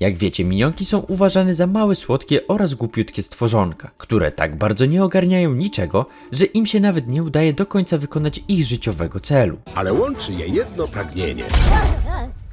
Jak wiecie, minionki są uważane za małe, słodkie oraz głupiutkie stworzonka, które tak bardzo nie ogarniają niczego, że im się nawet nie udaje do końca wykonać ich życiowego celu. ale łączy je jedno pragnienie.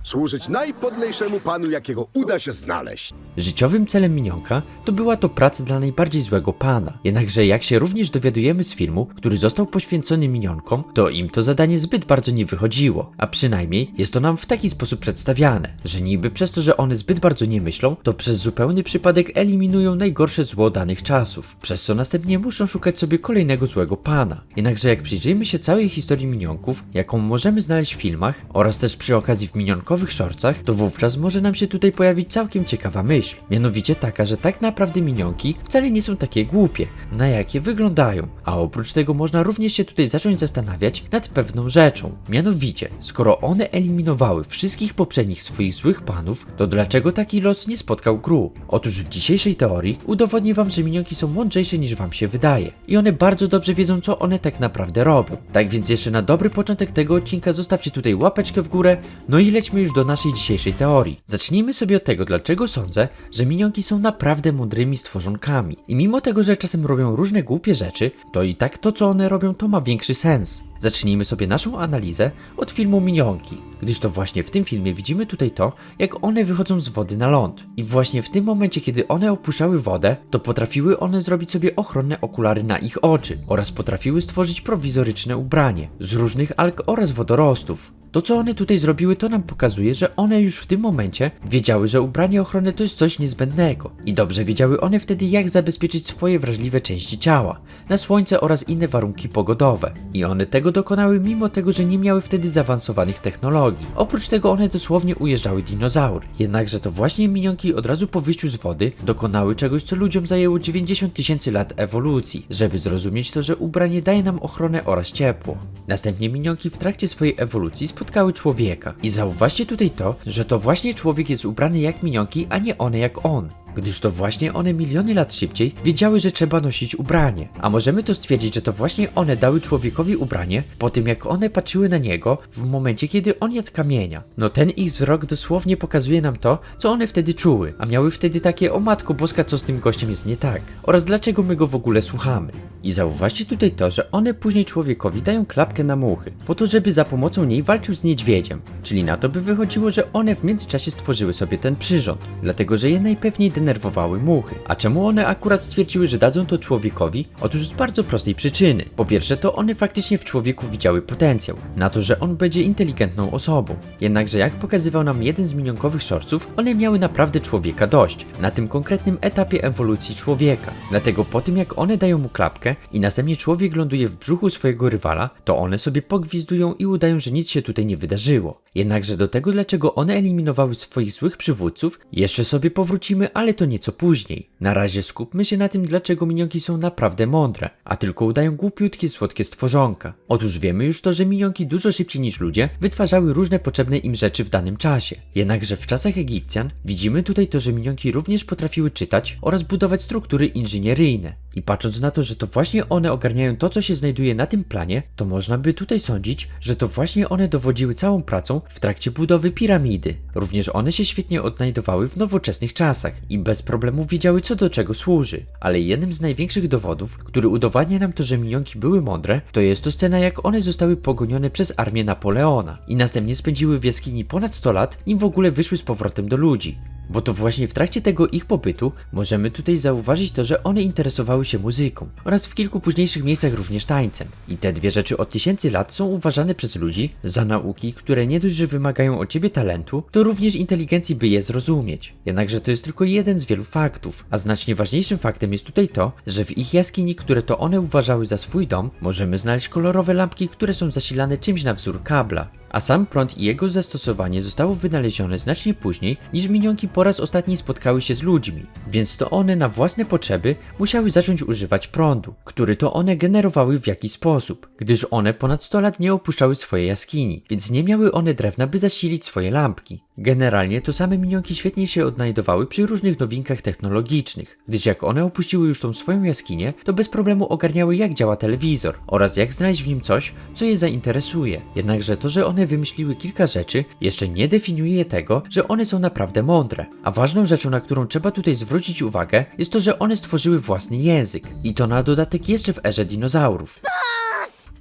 Służyć najpodlejszemu panu, jakiego uda się znaleźć. Życiowym celem minionka to była to praca dla najbardziej złego pana. Jednakże jak się również dowiadujemy z filmu, który został poświęcony minionkom, to im to zadanie zbyt bardzo nie wychodziło. A przynajmniej jest to nam w taki sposób przedstawiane, że niby przez to, że one zbyt bardzo nie myślą, to przez zupełny przypadek eliminują najgorsze zło danych czasów, przez co następnie muszą szukać sobie kolejnego złego pana. Jednakże jak przyjrzymy się całej historii minionków, jaką możemy znaleźć w filmach oraz też przy okazji w minionkowych shortsach, to wówczas może nam się tutaj pojawić całkiem ciekawa myśl. Mianowicie taka, że tak naprawdę minionki wcale nie są takie głupie, na jakie wyglądają. A oprócz tego można również się tutaj zacząć zastanawiać nad pewną rzeczą. Mianowicie, skoro one eliminowały wszystkich poprzednich swoich złych panów, to dlaczego taki los nie spotkał Gru? Otóż w dzisiejszej teorii udowodnię wam, że minionki są mądrzejsze niż wam się wydaje. I one bardzo dobrze wiedzą, co one tak naprawdę robią. Tak więc jeszcze na dobry początek tego odcinka zostawcie tutaj łapeczkę w górę, no i lećmy już do naszej dzisiejszej teorii. Zacznijmy sobie od tego, dlaczego sądzę, że minionki są naprawdę mądrymi stworzonkami. I mimo tego, że czasem robią różne głupie rzeczy, to i tak to, co one robią, to ma większy sens. Zacznijmy sobie naszą analizę od filmu Minionki, gdyż to właśnie w tym filmie widzimy tutaj to, jak one wychodzą z wody na ląd. I właśnie w tym momencie, kiedy one opuszczały wodę, to potrafiły one zrobić sobie ochronne okulary na ich oczy oraz potrafiły stworzyć prowizoryczne ubranie z różnych alg oraz wodorostów. To, co one tutaj zrobiły, to nam pokazuje, że one już w tym momencie wiedziały, że ubranie ochronne to jest coś niezbędnego. I dobrze wiedziały one wtedy, jak zabezpieczyć swoje wrażliwe części ciała na słońce oraz inne warunki pogodowe. I one tego dokonały mimo tego, że nie miały wtedy zaawansowanych technologii. Oprócz tego one dosłownie ujeżdżały dinozaury. Jednakże to właśnie minionki od razu po wyjściu z wody dokonały czegoś, co ludziom zajęło 90 tysięcy lat ewolucji, żeby zrozumieć to, że ubranie daje nam ochronę oraz ciepło. Następnie minionki w trakcie swojej ewolucji spotkały człowieka. I zauważcie tutaj to, że to właśnie człowiek jest ubrany jak minionki, a nie one jak on. Gdyż to właśnie one miliony lat szybciej wiedziały, że trzeba nosić ubranie. A możemy to stwierdzić, że to właśnie one dały człowiekowi ubranie po tym, jak one patrzyły na niego w momencie, kiedy on jadł kamienia. No ten ich wzrok dosłownie pokazuje nam to, co one wtedy czuły, a miały wtedy takie o matko boska, co z tym gościem jest nie tak. Oraz dlaczego my go w ogóle słuchamy. I zauważcie tutaj to, że one później człowiekowi dają klapkę na muchy, po to, żeby za pomocą niej walczył z niedźwiedziem. Czyli na to by wychodziło, że one w międzyczasie stworzyły sobie ten przyrząd, dlatego że je najpewniej denerwowały muchy. A czemu one akurat stwierdziły, że dadzą to człowiekowi? Otóż z bardzo prostej przyczyny. Po pierwsze, to one faktycznie w człowieku widziały potencjał, na to, że on będzie inteligentną osobą. Jednakże jak pokazywał nam jeden z minionkowych shortsów, one miały naprawdę człowieka dość, na tym konkretnym etapie ewolucji człowieka. Dlatego po tym jak one dają mu klapkę i następnie człowiek ląduje w brzuchu swojego rywala, to one sobie pogwizdują i udają, że nic się tutaj nie wydarzyło. Jednakże do tego, dlaczego one eliminowały swoich złych przywódców, jeszcze sobie powrócimy, ale to nieco później. Na razie skupmy się na tym, dlaczego minionki są naprawdę mądre, a tylko udają głupiutkie, słodkie stworzonka. Otóż wiemy już to, że minionki dużo szybciej niż ludzie wytwarzały różne potrzebne im rzeczy w danym czasie. Jednakże w czasach Egipcjan widzimy tutaj to, że minionki również potrafiły czytać oraz budować struktury inżynieryjne. I patrząc na to, że to właśnie one ogarniają to, co się znajduje na tym planie, to można by tutaj sądzić, że to właśnie one dowodziły całą pracą w trakcie budowy piramidy. Również one się świetnie odnajdowały w nowoczesnych czasach i bez problemu wiedziały, co do czego służy. Ale jednym z największych dowodów, który udowadnia nam to, że minionki były mądre, to jest to scena, jak one zostały pogonione przez armię Napoleona i następnie spędziły w jaskini ponad 100 lat, nim w ogóle wyszły z powrotem do ludzi. Bo to właśnie w trakcie tego ich pobytu możemy tutaj zauważyć to, że one interesowały się muzyką oraz w kilku późniejszych miejscach również tańcem. I te dwie rzeczy od tysięcy lat są uważane przez ludzi za nauki, które nie dość, że wymagają od ciebie talentu, to również inteligencji, by je zrozumieć. Jednakże to jest tylko jeden z wielu faktów, a znacznie ważniejszym faktem jest tutaj to, że w ich jaskini, które to one uważały za swój dom, możemy znaleźć kolorowe lampki, które są zasilane czymś na wzór kabla. A sam prąd i jego zastosowanie zostało wynalezione znacznie później niż minionki po raz ostatni spotkały się z ludźmi, więc to one na własne potrzeby musiały zacząć używać prądu, który to one generowały w jakiś sposób, gdyż one ponad 100 lat nie opuszczały swojej jaskini, więc nie miały one drewna, by zasilić swoje lampki. Generalnie to same minionki świetnie się odnajdowały przy różnych nowinkach technologicznych, gdyż jak one opuściły już tą swoją jaskinię, to bez problemu ogarniały jak działa telewizor oraz jak znaleźć w nim coś, co je zainteresuje. Jednakże to, że one wymyśliły kilka rzeczy, jeszcze nie definiuje tego, że one są naprawdę mądre. A ważną rzeczą, na którą trzeba tutaj zwrócić uwagę, jest to, że one stworzyły własny język. I to na dodatek jeszcze w erze dinozaurów.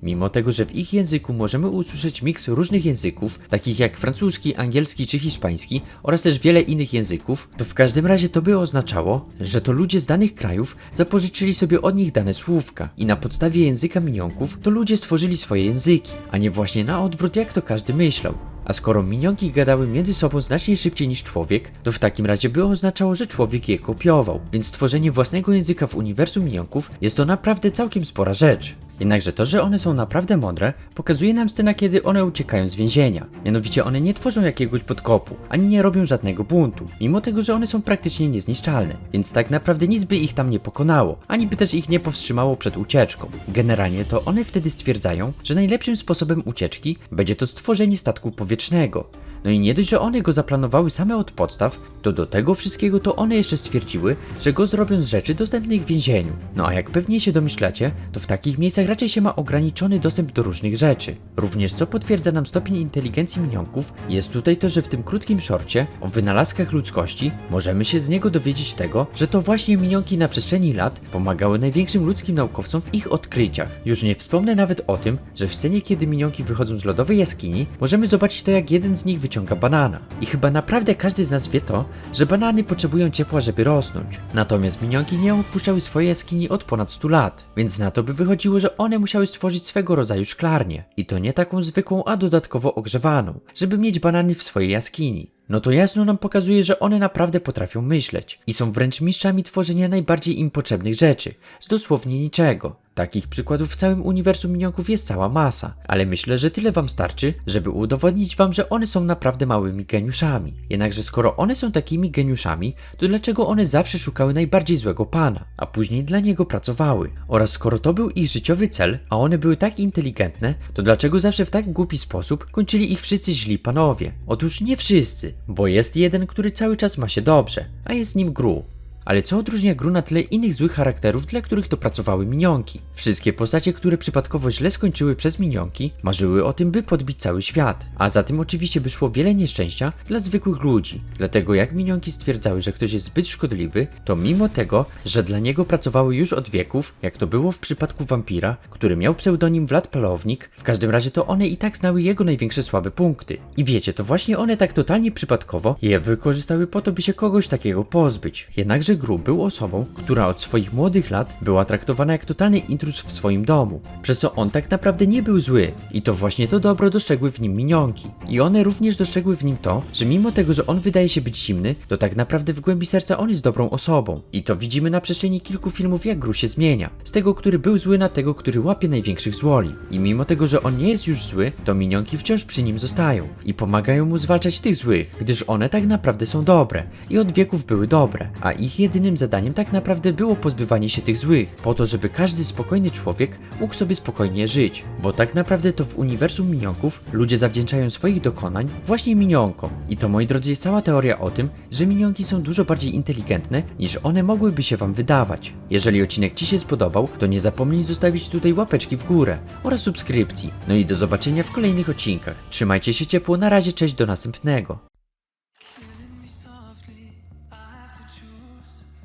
Mimo tego, że w ich języku możemy usłyszeć miks różnych języków, takich jak francuski, angielski czy hiszpański oraz też wiele innych języków, to w każdym razie to by oznaczało, że to ludzie z danych krajów zapożyczyli sobie od nich dane słówka i na podstawie języka minionków to ludzie stworzyli swoje języki, a nie właśnie na odwrót jak to każdy myślał. A skoro minionki gadały między sobą znacznie szybciej niż człowiek, to w takim razie by oznaczało, że człowiek je kopiował. Więc stworzenie własnego języka w uniwersum minionków jest to naprawdę całkiem spora rzecz. Jednakże to, że one są naprawdę mądre, pokazuje nam scena, kiedy one uciekają z więzienia. Mianowicie one nie tworzą jakiegoś podkopu, ani nie robią żadnego buntu, mimo tego, że one są praktycznie niezniszczalne. Więc tak naprawdę nic by ich tam nie pokonało, ani by też ich nie powstrzymało przed ucieczką. Generalnie to one wtedy stwierdzają, że najlepszym sposobem ucieczki będzie to stworzenie statku powietrznego. No i nie dość, że one go zaplanowały same od podstaw, to do tego wszystkiego to one jeszcze stwierdziły, że go zrobią z rzeczy dostępnych w więzieniu. No a jak pewnie się domyślacie, to w takich miejscach raczej się ma ograniczony dostęp do różnych rzeczy. Również co potwierdza nam stopień inteligencji minionków, jest tutaj to, że w tym krótkim szorcie o wynalazkach ludzkości możemy się z niego dowiedzieć tego, że to właśnie minionki na przestrzeni lat pomagały największym ludzkim naukowcom w ich odkryciach. Już nie wspomnę nawet o tym, że w scenie kiedy minionki wychodzą z lodowej jaskini, możemy zobaczyć to jak jeden z nich wyciąga banana. I chyba naprawdę każdy z nas wie to, że banany potrzebują ciepła, żeby rosnąć. Natomiast minionki nie opuszczały swojej jaskini od ponad 100 lat, więc na to by wychodziło, że one musiały stworzyć swego rodzaju szklarnię. I to nie taką zwykłą, a dodatkowo ogrzewaną, żeby mieć banany w swojej jaskini. No to jasno nam pokazuje, że one naprawdę potrafią myśleć i są wręcz mistrzami tworzenia najbardziej im potrzebnych rzeczy, z dosłownie niczego. Takich przykładów w całym uniwersum minionków jest cała masa, ale myślę, że tyle wam starczy, żeby udowodnić wam, że one są naprawdę małymi geniuszami. Jednakże skoro one są takimi geniuszami, to dlaczego one zawsze szukały najbardziej złego pana, a później dla niego pracowały? Oraz skoro to był ich życiowy cel, a one były tak inteligentne, to dlaczego zawsze w tak głupi sposób kończyli ich wszyscy źli panowie? Otóż nie wszyscy, bo jest jeden, który cały czas ma się dobrze, a jest nim Gru. Ale co odróżnia Gru na tle innych złych charakterów, dla których to pracowały minionki? Wszystkie postacie, które przypadkowo źle skończyły przez minionki, marzyły o tym, by podbić cały świat. A za tym oczywiście by szło wiele nieszczęścia dla zwykłych ludzi. Dlatego jak minionki stwierdzały, że ktoś jest zbyt szkodliwy, to mimo tego, że dla niego pracowały już od wieków, jak to było w przypadku wampira, który miał pseudonim Vlad Palownik, w każdym razie to one i tak znały jego największe słabe punkty. I wiecie, to właśnie one tak totalnie przypadkowo je wykorzystały po to, by się kogoś takiego pozbyć. Jednakże Gru był osobą, która od swoich młodych lat była traktowana jak totalny intruz w swoim domu, przez co on tak naprawdę nie był zły. I to właśnie to dobro dostrzegły w nim minionki. I one również dostrzegły w nim to, że mimo tego, że on wydaje się być zimny, to tak naprawdę w głębi serca on jest dobrą osobą. I to widzimy na przestrzeni kilku filmów, jak Gru się zmienia. Z tego, który był zły, na tego, który łapie największych złoli. I mimo tego, że on nie jest już zły, to minionki wciąż przy nim zostają i pomagają mu zwalczać tych złych, gdyż one tak naprawdę są dobre i od wieków były dobre, a ich jedynym zadaniem tak naprawdę było pozbywanie się tych złych, po to, żeby każdy spokojny człowiek mógł sobie spokojnie żyć, bo tak naprawdę to w uniwersum minionków ludzie zawdzięczają swoich dokonań właśnie minionkom. I to moi drodzy jest cała teoria o tym, że minionki są dużo bardziej inteligentne niż one mogłyby się wam wydawać. Jeżeli odcinek ci się spodobał, to nie zapomnij zostawić tutaj łapeczki w górę oraz subskrypcji. No i do zobaczenia w kolejnych odcinkach. Trzymajcie się ciepło, na razie, cześć, do następnego.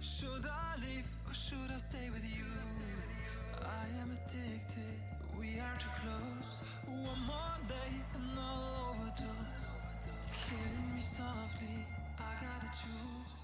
Should I leave or should I stay with you? I am addicted, we are too close. One more day and I'll overdose. Killing me softly, I gotta choose.